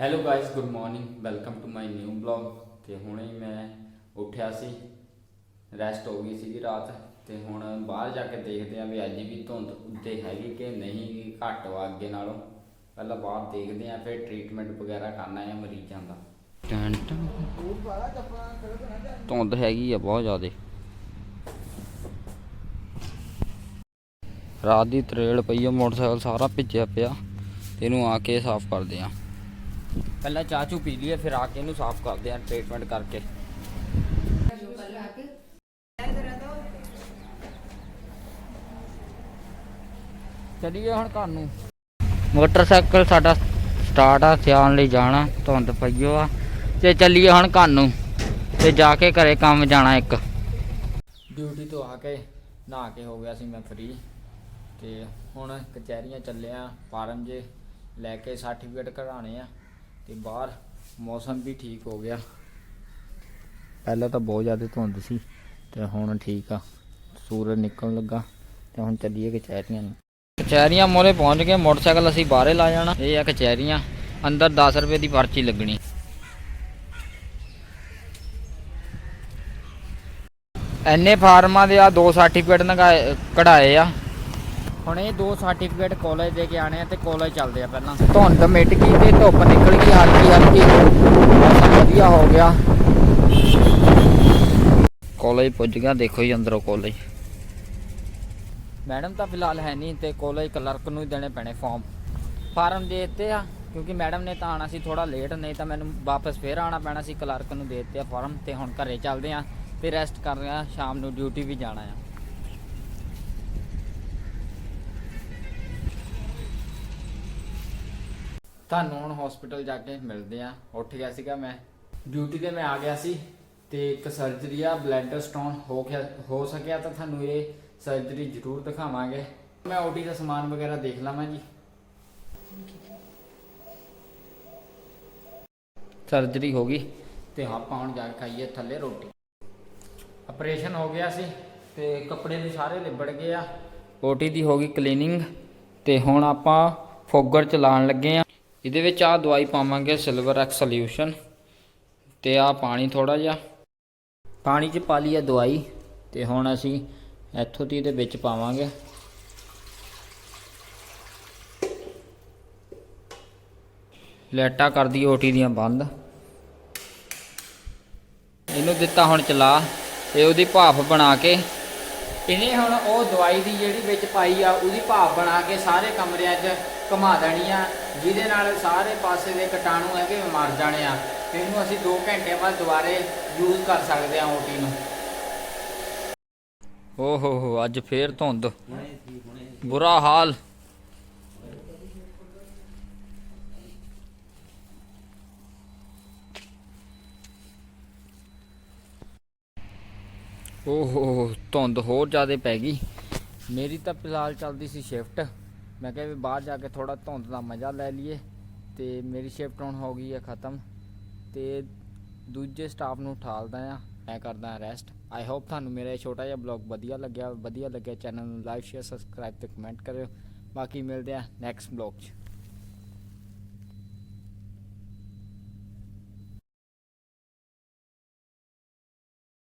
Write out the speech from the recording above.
Hello guys good morning welcome to my new blog ਤੇ ਹੁਣੇ ਹੀ ਮੈਂ ਉੱਠਿਆ ਸੀ। ਰੈਸਟ ਹੋ ਗਈ ਸੀਗੀ ਰਾਤ। ਤੇ ਹੁਣ ਬਾਹਰ ਜਾ ਕੇ ਦੇਖਦੇ ਆਂ ਵੀ ਅੱਜ ਵੀ ਧੁੰਦ ਉੱਤੇ ਹੈਗੀ ਕਿ ਨਹੀਂ, ਘੱਟ ਵਾ ਅੱਗੇ ਨਾਲੋਂ। ਪਹਿਲਾਂ ਬਾਹਰ ਦੇਖਦੇ ਆਂ ਫਿਰ ਟ੍ਰੀਟਮੈਂਟ ਵਗੈਰਾ ਕਰਨਾ ਹੈ ਮਰੀਜ਼ਾਂ ਦਾ। ਧੁੰਦ ਹੈਗੀ ਆ ਬਹੁਤ ਜ਼ਿਆਦੇ। ਰਾਤ ਦੀ ਤਰੇਲ ਪਈ ਆ, ਮੋਟਰਸਾਈਕਲ ਸਾਰਾ ਭਿੱਜਿਆ ਪਿਆ। ਤੇ ਇਹਨੂੰ ਆ ਕੇ ਸਾਫ਼ ਕਰਦੇ ਆ ਪਹਿਲਾਂ ਚਾਹ ਚੂ ਪੀ ਲਈਏ, ਫਿਰ ਆ ਕੇ ਇਹਨੂੰ ਸਾਫ਼ ਕਰਦੇ ਆ ਟ੍ਰੀਟਮੈਂਟ ਕਰਕੇ। ਚਲੀਏ ਹੁਣ ਘਰ ਨੂੰ। ਮੋਟਰਸਾਈਕਲ ਸਾਡਾ ਸਟਾਰਟ ਆ, ਸਿਆਣ ਲਈ ਜਾਣਾ, ਧੁੰਦ ਪਈਓ ਆ। ਤੇ ਚੱਲੀਏ ਹੁਣ ਘਰ ਨੂੰ, ਤੇ ਜਾ ਕੇ ਘਰੇ ਕੰਮ ਜਾਣਾ ਇੱਕ। ਡਿਊਟੀ ਤੋਂ ਆ ਕੇ ਨਹਾ ਕੇ ਹੋ ਗਿਆ ਸੀ ਮੈਂ ਫ੍ਰੀ ਤੇ ਹੁਣ ਕਚਹਿਰੀਆਂ ਚੱਲੇ ਆ, ਫਾਰਮ ਜੇ ਲੈ ਕੇ ਸਰਟੀਫਿਕੇਟ ਕਢਾਣੇ ਆ। ਤੇ ਬਾਹਰ ਮੌਸਮ ਵੀ ਠੀਕ ਹੋ ਗਿਆ। ਪਹਿਲਾਂ ਤਾਂ ਬਹੁਤ ਜ਼ਿਆਦਾ ਧੁੰਦ ਸੀ ਤੇ ਹੁਣ ਠੀਕ ਆ। ਸੂਰਜ ਨਿਕਲਣ ਲੱਗਾ ਤੇ ਹੁਣ ਚੱਲੀਏ ਕਚਹਿਰੀਆਂ ਨੂੰ। ਕਚਹਿਰੀਆਂ ਮੋਰੇ ਪਹੁੰਚ ਗਏ, ਮੋਟਰਸਾਈਕਲ ਅਸੀਂ ਬਾਹਰੇ ਲਾ ਜਾਣਾ। ਇਹ ਆ ਕਚਹਿਰੀਆਂ, ਅੰਦਰ 10 ਰੁਪਏ ਦੀ ਪਰਚੀ ਲੱਗਣੀ। ਐਨੇ ਫਾਰਮਾਂ ਦੇ ਆ ਦੋ ਸਰਟੀਫਿਕੇਟ ਨਗਾਏ ਕਢਾਏ ਆ। ਹੁਣ ਇਹ ਦੋ ਸਰਟੀਫਿਕੇਟ ਕਾਲਜ ਦੇ ਕੇ ਆਣੇ ਆ ਤੇ ਕਾਲਜ ਚੱਲਦੇ ਆ ਪਹਿਲਾਂ। ਧੁੰਦ ਮਿਟ ਗਈ ਤੇ ਧੁੱਪ ਨਿਕਲ ਗਈ, ਹਲਕੀ ਹਲਕੀ। ਮੌਸਮ ਵਧੀਆ ਹੋ ਗਿਆ। ਕਾਲਜ ਪੁੱਜ ਗਿਆ, ਦੇਖੋ ਜੀ ਅੰਦਰੋਂ ਕਾਲਜ ਮੈਡਮ ਤਾਂ ਫਿਲਹਾਲ ਹੈ ਨਹੀਂ ਤੇ ਕਾਲਜ ਕਲਰਕ ਨੂੰ ਹੀ ਦੇਣੇ ਪੈਣੇ ਫਾਰਮ ਫਾਰਮ ਦੇ ਦਿੱਤੇ ਆ, ਕਿਉਂਕਿ ਮੈਡਮ ਨੇ ਤਾਂ ਆਣਾ ਸੀ ਥੋੜਾ ਲੇਟ ਨਹੀਂ ਤਾਂ ਮੈਨੂੰ ਵਾਪਸ ਫੇਰ ਆਣਾ ਪੈਣਾ ਸੀ ਕਲਰਕ ਨੂੰ ਦੇ ਦਿੱਤੇ ਆ ਫਾਰਮ ਤੇ ਹੁਣ ਘਰੇ ਚੱਲਦੇ ਆ ਤੇ ਰੈਸਟ ਕਰ ਰਿਹਾ ਸ਼ਾਮ ਨੂੰ ਡਿਊਟੀ ਵੀ ਜਾਣਾ ਆ। ਤੁਹਾਨੂੰ ਹੁਣ ਹਸਪੀਟਲ ਜਾ ਕੇ ਮਿਲਦੇ ਆ ਉੱਠ ਗਿਆ ਸੀਗਾ ਮੈਂ। ਡਿਊਟੀ ਤੇ ਮੈਂ ਆ ਗਿਆ ਸੀ ਤੇ ਇੱਕ ਸਰਜਰੀ ਆ ਬਲੈਡਰ ਸਟੋਨ ਹੋ ਗਿਆ, ਹੋ ਸਕਿਆ ਤਾਂ ਤੁਹਾਨੂੰ ਇਹ ਸਰਜਰੀ ਜ਼ਰੂਰ ਦਿਖਾਵਾਂਗੇ। ਮੈਂ ਓਟੀ ਦਾ ਸਮਾਨ ਵਗੈਰਾ ਦੇਖ ਲਵਾਂ ਜੀ। ਸਰਜਰੀ ਹੋ ਗਈ ਤੇ ਆਪਾਂ ਹੁਣ ਜਾ ਕੇ ਖਾਈਏ ਥੱਲੇ ਰੋਟੀ। ਆਪਰੇਸ਼ਨ ਹੋ ਗਿਆ ਸੀ ਤੇ ਕੱਪੜੇ ਵੀ ਸਾਰੇ ਲਿਬੜ ਗਏ ਆ। ਓਟੀ ਦੀ ਹੋ ਗਈ ਕਲੀਨਿੰਗ ਤੇ ਹੁਣ ਆਪਾਂ ਫੋਗਰ ਚਲਾਉਣ ਲੱਗੇ ਆ। ਇਹਦੇ ਵਿੱਚ ਆ ਦਵਾਈ ਪਾਵਾਂਗੇ ਸਿਲਵਰ ਐਕਸ ਸੋਲਿਊਸ਼ਨ ਤੇ ਆ ਪਾਣੀ ਥੋੜਾ ਜਿਹਾ। ਪਾਣੀ 'ਚ ਪਾ ਲਈ ਆ ਦਵਾਈ ਤੇ ਹੁਣ ਅਸੀਂ ਇੱਥੋਂ ਦੀ ਇਹਦੇ ਵਿੱਚ ਪਾਵਾਂਗੇ। ਲਾਈਟਾਂ ਕਰਦੀ ਓਟੀ ਦੀਆਂ ਬੰਦ। ਇਹਨੂੰ ਦਿੱਤਾ ਹੁਣ ਚਲਾ ਤੇ ਉਹਦੀ ਭਾਫ ਬਣਾ ਕੇ। ਇਹਨੇ ਹੁਣ ਉਹ ਦਵਾਈ ਦੀ ਜਿਹੜੀ ਵਿੱਚ ਪਾਈ ਆ, ਉਹਦੀ ਭਾਫ ਬਣਾ ਕੇ ਸਾਰੇ ਕਮਰਿਆਂ 'ਚ ਘੁਮਾ ਦੇਣੀ ਆ। ਜਿਹਦੇ ਨਾਲ ਸਾਰੇ ਪਾਸੇ ਦੇ ਕੀਟਾਣੂ ਹੈਗੇ ਮਰ ਜਾਣੇ ਆ। ਇਹਨੂੰ ਅਸੀਂ 2 ਘੰਟੇ ਬਾਅਦ ਦੁਬਾਰੇ ਯੂਜ਼ ਕਰ ਸਕਦੇ ਆ ਓਟੀ ਨੂੰ। ਓ ਹੋ ਹੋ ਅੱਜ ਫੇਰ ਧੁੰਦ। ਬੁਰਾ ਹਾਲ। ਓਹੋ ਧੁੰਦ ਹੋਰ ਜ਼ਿਆਦਾ ਪੈ ਗਈ। ਮੇਰੀ ਤਾਂ ਫਿਲਹਾਲ ਚੱਲਦੀ ਸੀ ਸ਼ਿਫਟ ਮੈਂ ਕਿਹਾ ਵੀ ਬਾਹਰ ਜਾ ਕੇ ਥੋੜਾ ਧੁੰਦ ਦਾ ਮਜ਼ਾ ਲੈ ਲਈਏ ਤੇ ਮੇਰੀ ਸ਼ਿਫਟ ਹੁਣ ਹੋ ਗਈ ਹੈ ਖਤਮ ਤੇ ਦੂਜੇ ਸਟਾਫ ਨੂੰ ਉਠਾਲਦਾ ਆ ਮੈਂ ਕਰਦਾ ਰੈਸਟ ਆਈ ਹੋਪ ਤੁਹਾਨੂੰ ਮੇਰਾ ਇਹ ਛੋਟਾ ਜਿਹਾ ਬਲੌਗ ਵਧੀਆ ਲੱਗਿਆ ਵਧੀਆ ਲੱਗਿਆ ਚੈਨਲ ਨੂੰ ਲਾਈਕ ਸ਼ੇਅਰ ਸਬਸਕ੍ਰਾਈਬ ਤੇ ਕਮੈਂਟ ਕਰਿਓ। ਬਾਕੀ ਮਿਲਦੇ ਆ ਨੈਕਸਟ ਬਲੌਗ 'ਚ।